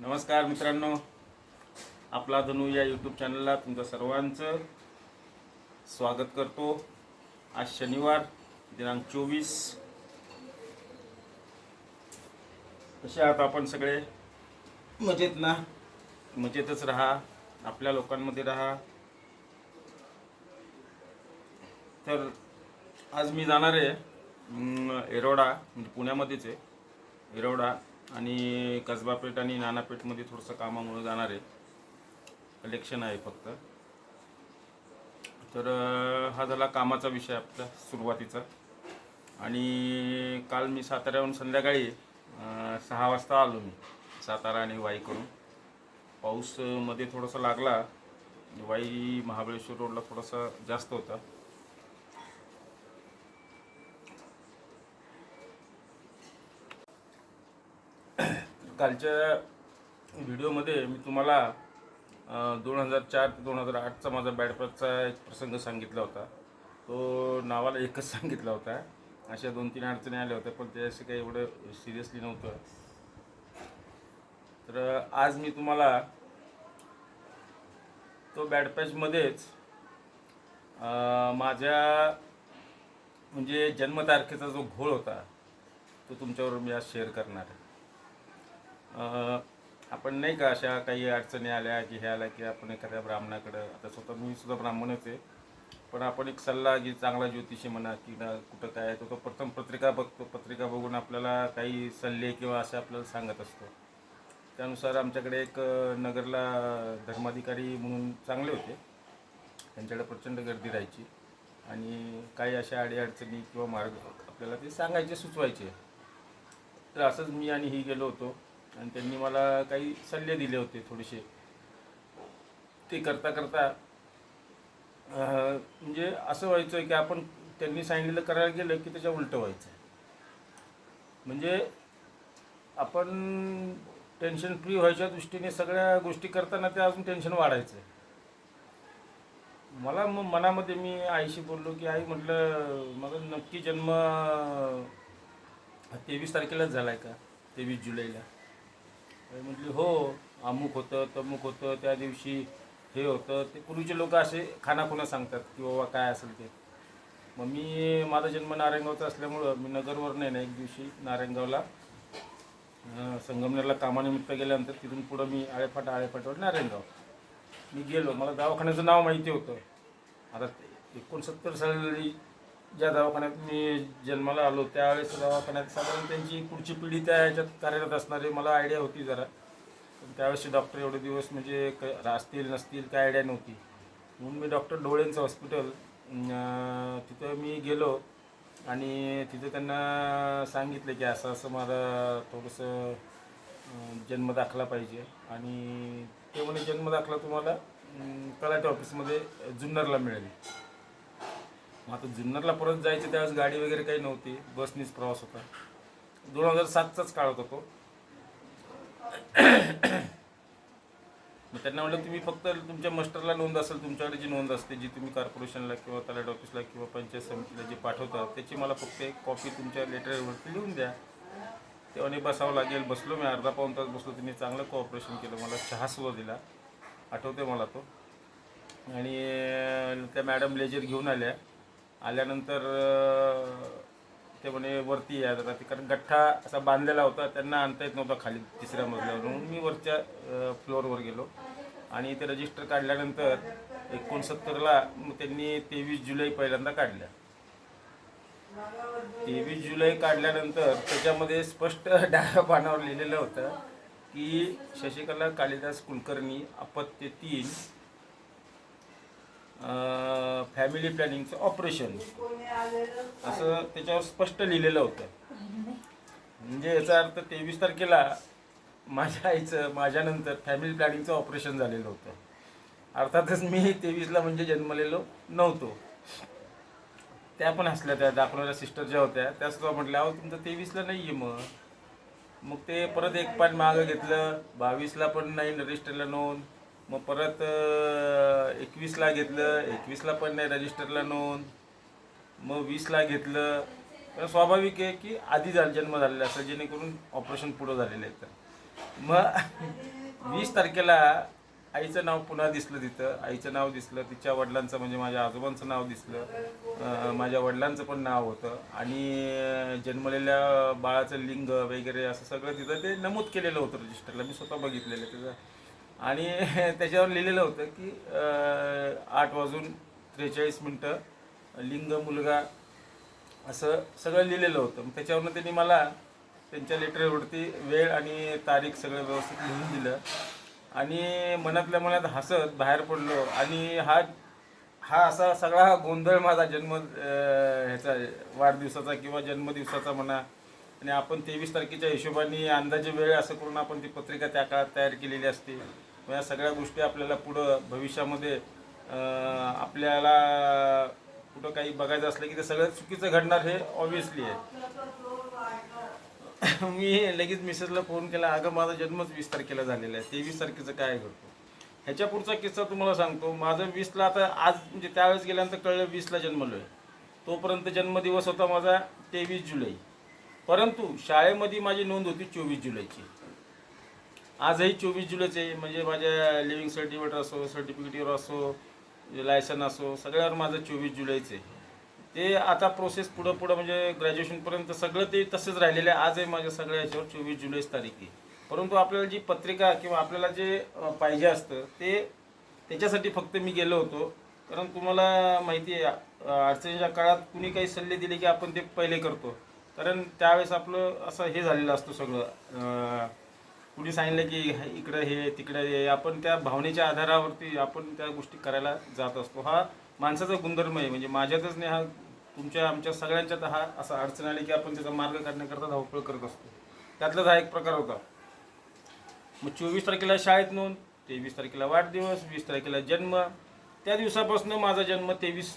नमस्कार मित्रांनो. आपला धनू या यूट्यूब चॅनलला तुमचं सर्वांचं स्वागत करतो. आज शनिवार दिनांक चोवीस. कसे आहात आपण सगळे? मजेत ना. मजेतच राहा. आपल्या लोकांमध्ये राहा. तर आज मी जाणार आहे एरोडा म्हणजे पुण्यामध्येच आहे. एरोडा आणि कसबा पेठ आणि नानापेठमध्ये थोडंसं कामामुळे जाणार आहे. कलेक्शन आहे फक्त. तर हा झाला कामाचा विषय आपला सुरुवातीचा. आणि काल मी साताऱ्याहून संध्याकाळी सहा वाजता आलो मी सातारा आणि वाई करून थोडंसं थोडासा लागला. वाई महाबळेश्वर रोडला थोडासा जास्त होता. कालच्या व्हिडिओमध्ये मी तुम्हाला दोन हजार चार ते दोन हजार आठचा माझा बॅडपॅकचा एक प्रसंग सांगितला होता. तो नावाला एकच सांगितला होता. अशा दोन तीन अडचणी आल्या होत्या पण ते असे काही एवढं सिरियसली नव्हतं. तर आज मी तुम्हाला तो बॅडपॅचमध्येच माझ्या म्हणजे जन्मतारखेचा जो घोळ होता तो तुमच्यावर मी आज शेअर करणार आहे. आपण नाही का अशा काही अडचणी आल्या की हे आल्या की आपण एखाद्या ब्राह्मणाकडं आता स्वतः मी सुद्धा ब्राह्मणच आहे पण आपण एक सल्ला जी चांगला ज्योतिषी म्हणा की ना कुठं काय आहे, तो तो प्रथम पत्रिका बघतो पत्रिका बघून आपल्याला काही सल्ले किंवा असे आपल्याला सांगत असतो. त्यानुसार आमच्याकडे एक नगरला धर्माधिकारी म्हणून चांगले होते. त्यांच्याकडे प्रचंड गर्दी राहायची आणि काही अशा अडीअडचणी किंवा मार्ग आपल्याला ते सांगायचे सुचवायचे. तर असंच मी आणि ही गेलो होतो. आणि त्यांनी मला काही सल्ले दिले होते थोडेसे. ते करता करता म्हणजे असं व्हायचं की आपण त्यांनी सांगितलेलं करायला गेलं की त्याच्या उलटं व्हायचं म्हणजे आपण टेन्शन फ्री व्हायच्या दृष्टीने सगळ्या गोष्टी करताना ते अजून टेन्शन वाढायचं मला मग मनामध्ये मी आईशी बोललो की आई म्हटलं माझा नक्की जन्म तेवीस तारखेलाच झाला आहे का? तेवीस जुलैला. म्हटली हो अमुक होतं तमुक होतं त्या दिवशी हे होतं. ते पूर्वीचे लोक असे खानाखुना सांगतात की बाबा काय असेल ते? मग मी माझा जन्म नारायणगावचा असल्यामुळं मी नगरवर नाही ना एक दिवशी नारायणगावला संगमनेरला कामानिमित्त गेल्यानंतर तिथून पुढं मी आळेफाटा आळेफाटवर नारायणगाव. मी गेलो. मला दवाखान्याचं नाव माहिती होतं. आता एकोणसत्तर साली ज्या दवाखान्यात मी जन्माला आलो त्यावेळेस दवाखान्यात साधारण त्यांची पुढची पिढी त्या ह्याच्यात कार्यरत असणारी मला आयडिया होती जरा. पण त्यावेळेस डॉक्टर एवढे दिवस म्हणजे क असतील नसतील काय आयडिया नव्हती. म्हणून मी डॉक्टर डोळेंचं हॉस्पिटल तिथं मी गेलो आणि तिथं त्यांना सांगितलं की असं असं मला थोडंसं जन्म जन्मदाखला पाहिजे. आणि ते म्हणे जन्मदाखला तुम्हाला अं, तलाठी ऑफिसमध्ये जुन्नरला मिळेल. मग आता जुन्नरला परत जायचे त्यावेळेस गाडी वगैरे काही नव्हती. बसनीच प्रवास होता. दोन हजार सातचाच काळ होता तो. मग त्यांना म्हटलं तुम्ही फक्त तुमच्या मस्टरला नोंद असेल तुमच्याकडे जी नोंद असते जी तुम्ही कॉर्पोरेशनला किंवा तलाट ऑफिसला किंवा पंचायत समितीला जी पाठवता त्याची मला फक्त एक कॉपी तुमच्या लेटरवरती लिहून द्या. तेव्हा बसावं लागेल. बसलो मी अर्धा पाऊन तास बसलो तिने चांगलं कॉपरेशन केलं. मला चहा सुद्धा दिला. आठवते मला तो. आणि त्या मॅडम लेजर घेऊन आल्या. आल्यानंतर ते म्हणे वरती या जरा ते. कारण गठ्ठा असा बांधलेला होता त्यांना आणता येत नव्हता खाली तिसऱ्या मजल्यावर. म्हणून मी वरच्या फ्लोअरवर गेलो. आणि ते रजिस्टर काढल्यानंतर एकोणसत्तरला मग त्यांनी तेवीस जुलै पहिल्यांदा काढल्या. तेवीस जुलै काढल्यानंतर त्याच्यामध्ये स्पष्ट डाव्या पानावर लिहिलेलं होतं की शशिकला कालिदास कुलकर्णी अपत्य तीन फॅमिली प्लॅनिंगचं ऑपरेशन असं त्याच्यावर स्पष्ट लिहिलेलं होतं. म्हणजे याचा अर्थ तेवीस तारखेला माझ्या आईचं माझ्यानंतर फॅमिली प्लॅनिंगचं ऑपरेशन झालेलं होतं. अर्थातच मी तेवीसला म्हणजे जन्मलेलो नव्हतो. त्या पण हसल्या त्या दाखवणाऱ्या सिस्टर ज्या होत्या त्या सुद्धा म्हटल्या अहो तुमचं तेवीसला नाही आहे मग. मग ते परत एक पान मागं घेतलं. बावीसला पण नाही रजिस्टरला नोंद. मग परत एकवीसला घेतलं एकवीसला पण नाही रजिस्टरला नोंद. मग वीसला घेतलं. तर स्वाभाविक आहे की आधी झालं जन्म झालेला असं जेणेकरून ऑपरेशन पुढं झालेलं आहे तर. मग वीस तारखेला आईचं नाव पुन्हा दिसलं तिथं. आईचं नाव दिसलं तिच्या वडिलांचं म्हणजे माझ्या आजोबांचं नाव दिसलं. माझ्या वडिलांचं पण नाव होतं. आणि जन्मलेल्या बाळाचं लिंग वगैरे असं सगळं तिथं ते नमूद केलेलं होतं रजिस्टरला मी स्वतः बघितलेलं त्याचं आणि त्याच्यावर लिहिलेलं होतं की आठ वाजून त्रेचाळीस मिनटं लिंग मुलगा असं सगळं लिहिलेलं होतं. मग त्याच्यावरनं त्यांनी मला त्यांच्या लेटरवरती वेळ आणि तारीख सगळं व्यवस्थित लिहून दिलं. आणि मनातल्या मनात हसत बाहेर पडलो. आणि हा हा असा सगळा गोंधळ माझा जन्म ह्याचा वाढदिवसाचा किंवा जन्मदिवसाचा म्हणा. आणि आपण तेवीस तारखेच्या हिशोबाने अंदाजे वेळ असं करून आपण ती पत्रिका त्या काळात तयार केलेली असते. या सगळ्या गोष्टी आपल्याला पुढं भविष्यामध्ये आपल्याला कुठं काही बघायचं असलं की ते सगळं चुकीचं घडणार हे ऑब्विसली आहे. मी लगेच मिसेसला फोन केला अगं माझा जन्मच वीस तारखेला झालेला आहे तेवीस तारखेचं काय घडतो? ह्याच्या पुढचा किस्सा तुम्हाला सांगतो माझं वीसला आता आज म्हणजे त्यावेळेस गेल्यानंतर कळलं वीसला जन्मलो आहे तोपर्यंत जन्मदिवस होता माझा तेवीस जुलै. परंतु शाळेमध्ये माझी नोंद होती चोवीस जुलैची. आजही चोवीस जुलैच आहे. म्हणजे माझ्या लिव्हिंग सर्टिफिकेट असो सर्टिफिकेटवर असो लायसन असो सगळ्यावर माझं चोवीस जुलैच आहे. ते आता प्रोसेस पुढं पुढं म्हणजे ग्रॅज्युएशनपर्यंत सगळं ते तसंच राहिलेलं आहे. आजही माझ्या सगळ्या याच्यावर चोवीस जुलैच तारीख आहे. परंतु आपल्याला जी पत्रिका किंवा आपल्याला जे पाहिजे असतं ते त्याच्यासाठी फक्त मी गेलो होतो. कारण तुम्हाला माहिती आहे अडचणीच्या काळात कुणी काही सल्ले दिले की आपण ते पहिले करतो. कारण त्यावेळेस आपलं असं हे झालेलं असतं सगळं कुणी सांगितलं की हे इकडं हे तिकडं हे आपण त्या भावनेच्या आधारावरती आपण त्या गोष्टी करायला जात असतो. हा माणसाचा गुणधर्म आहे. म्हणजे माझ्यातच नाही हा तुमच्या आमच्या सगळ्यांच्यात हा असा अडचण आली की आपण त्याचा मार्ग काढण्याकरता धावपळ करत असतो. त्यातलाच हा एक प्रकार होता. मग चोवीस तारखेला शाळेत नोंद तेवीस तारखेला वाढदिवस वीस तारखेला जन्म. त्या दिवसापासून माझा जन्म तेवीस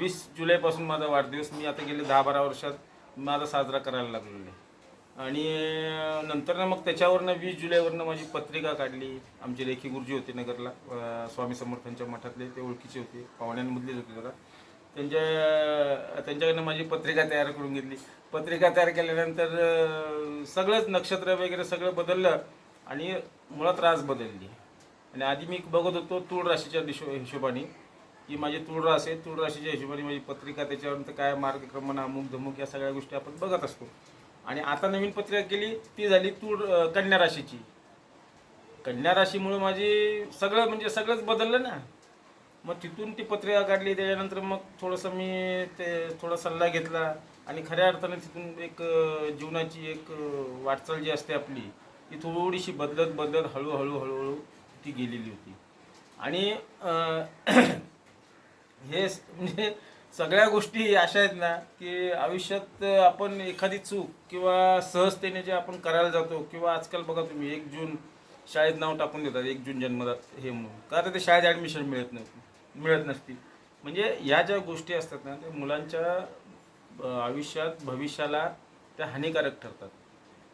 वीस जुलैपासून माझा वाढदिवस. मी आता गेले दहा बारा वर्षात माझा साजरा करायला लागलेलो आहे. आणि नंतर ना मग त्याच्यावरनं वीस जुलैवरनं माझी पत्रिका काढली. आमचे लेखी गुरुजी होते नगरला स्वामी समर्थांच्या मठातले ते ओळखीचे होते पाहुण्यांमधलेच होते जरा त्यांच्या त्यांच्याकडनं माझी पत्रिका तयार करून घेतली. पत्रिका तयार केल्यानंतर सगळंच नक्षत्र वगैरे सगळं बदललं आणि मुळात रास बदलली. आणि आधी मी बघत होतो तूळ राशीच्या दिशो हिशोबाने की माझी तूळ रास आहे तूळ राशीच्या हिशोबाने माझी पत्रिका त्याच्यानंतर काय मार्गक्रमण अमुक धमुक या सगळ्या गोष्टी आपण बघत असतो. आणि आता नवीन पत्रिका केली ती झाली तूळ कन्या राशीची. कन्या राशीमुळे माझी सगळं म्हणजे सगळंच बदललं ना. मग तिथून ती पत्रिका काढली त्याच्यानंतर मग थोडंसं मी ते थोडा सल्ला घेतला. आणि खऱ्या अर्थाने तिथून एक जीवनाची एक वाटचाल जी असते आपली ती थोडीशी बदलत बदलत हळूहळू हळूहळू ती गेलेली होती. आणि हे म्हणजे सगळ्या गोष्टी अशा आहेत ना की आयुष्यात आपण एखादी चूक किंवा सहजतेने जे आपण करायला जातो किंवा आजकाल बघा तुम्ही एक जून शाळेत नाव टाकून देतात एक जून जन्मदात हे म्हणून. का तर ते शाळेत ॲडमिशन मिळत नाही मिळत नसतील. म्हणजे या ज्या गोष्टी असतात ना त्या मुलांच्या आयुष्यात भविष्याला त्या हानिकारक ठरतात.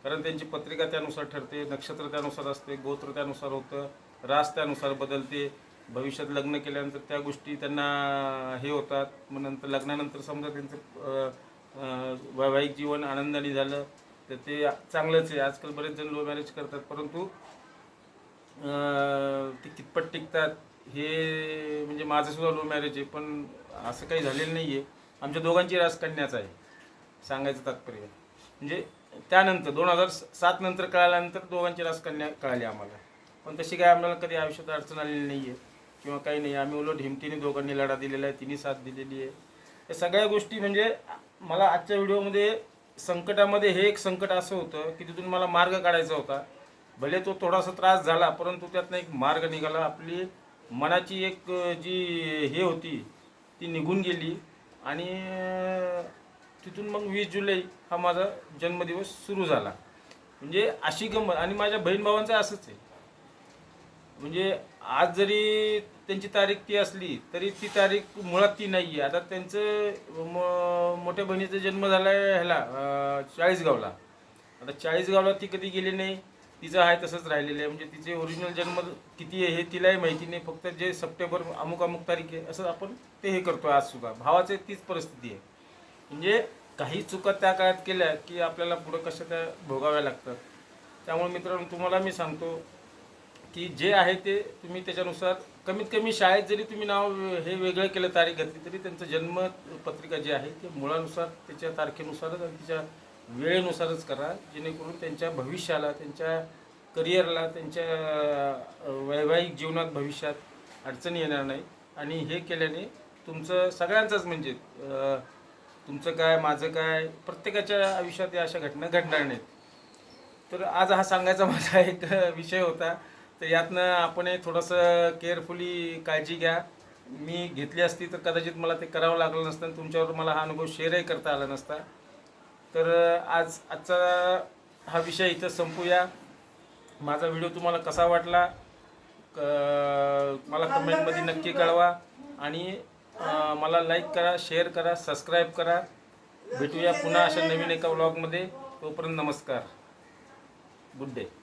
कारण त्यांची पत्रिका त्यानुसार ठरते नक्षत्र त्यानुसार असते गोत्र त्यानुसार होतं रास त्यानुसार बदलते भविष्यात लग्न केल्यानंतर त्या गोष्टी त्यांना हे होतात. मग नंतर लग्नानंतर समजा त्यांचं वैवाहिक जीवन आनंदाने झालं तर ते चांगलंच आहे. आजकाल बरेच जण लो मॅरेज करतात परंतु ते कितपत टिकतात हे म्हणजे माझंसुद्धा लो मॅरेज आहे पण असं काही झालेलं नाही आहे आमच्या दोघांची राजकन्याच आहे सांगायचं तात्पर्य. म्हणजे त्यानंतर दोन हजार सात नंतर कळाल्यानंतर दोघांची राजकन्या कळाली आम्हाला. पण तशी काय आम्हाला कधी आयुष्यात अडचण आलेली नाही आहे किंवा काही नाही आम्ही उलट हिमतीने दोघांनी लढा दिलेला आहे तिने साथ दिलेली आहे. या सगळ्या गोष्टी म्हणजे मला आजच्या व्हिडिओमध्ये संकटामध्ये हे एक संकट असं होतं की तिथून मला मार्ग काढायचा होता. भले तो थोडासा त्रास झाला परंतु त्यातनं एक मार्ग निघाला. आपली मनाची एक जी हे होती ती निघून गेली. आणि तिथून मग वीस जुलै हा माझा जन्मदिवस सुरू झाला. म्हणजे अशी गंमत आणि माझ्या बहीण भावांचं असंच आहे. म्हणजे आज जरी त्यांची तारीख ती असली तरी ती तारीख मुळात ती नाही आहे आता त्यांचं म- मोठ्या बहिणीचा जन्म झाला आहे ह्याला अं, चाळीसगावला. आता चाळीसगावला ती कधी गेली नाही तिचं आहे तसंच राहिलेलं आहे. म्हणजे तिचे ओरिजिनल जन्म किती आहे हे तिलाही माहिती नाही. फक्त जे सप्टेंबर अमुक अमुक तारीख आहे असं आपण ते हे करतो आज सुद्धा. भावाचे तीच परिस्थिती आहे. म्हणजे काही चुका त्या काळात केल्या की आपल्याला पुढं कशा त्या भोगाव्या लागतात. त्यामुळे मित्रांनो तुम्हाला मी सांगतो की जे आहे ते तुम्ही त्याच्यानुसार कमीत कमी शाळेत जरी तुम्ही नाव हे वेगळं केलं तारीख घातली तरी त्यांचं जन्म पत्रिका जी आहे ते मुळानुसार त्याच्या तारखेनुसारच आणि त्याच्या वेळेनुसारच करा. जेणेकरून त्यांच्या भविष्याला त्यांच्या करिअरला त्यांच्या वैवाहिक जीवनात भविष्यात अडचणी येणार नाही. आणि हे केल्याने तुमचं सगळ्यांचंच म्हणजे तुमचं काय माझं काय प्रत्येकाच्या आयुष्यात या अशा घटना घडणार नाहीत. तर आज हा सांगायचा माझा एक विषय होता. तर यातनं आपण थोडंसं केअरफुली काळजी घ्या. मी घेतली असती तर कदाचित मला ते करावं लागलं नसतं आणि तुमच्यावर मला हा अनुभव शेअरही करता आला नसता. तर आज आजचा हा विषय इथं संपूया. माझा व्हिडिओ तुम्हाला कसा वाटला? क- मला कमेंटमध्ये नक्की कळवा. आणि मला लाईक करा शेअर करा सबस्क्राईब करा. भेटूया पुन्हा अशा नवीन एका व्लॉगमध्ये तोपर्यंत नमस्कार. Good day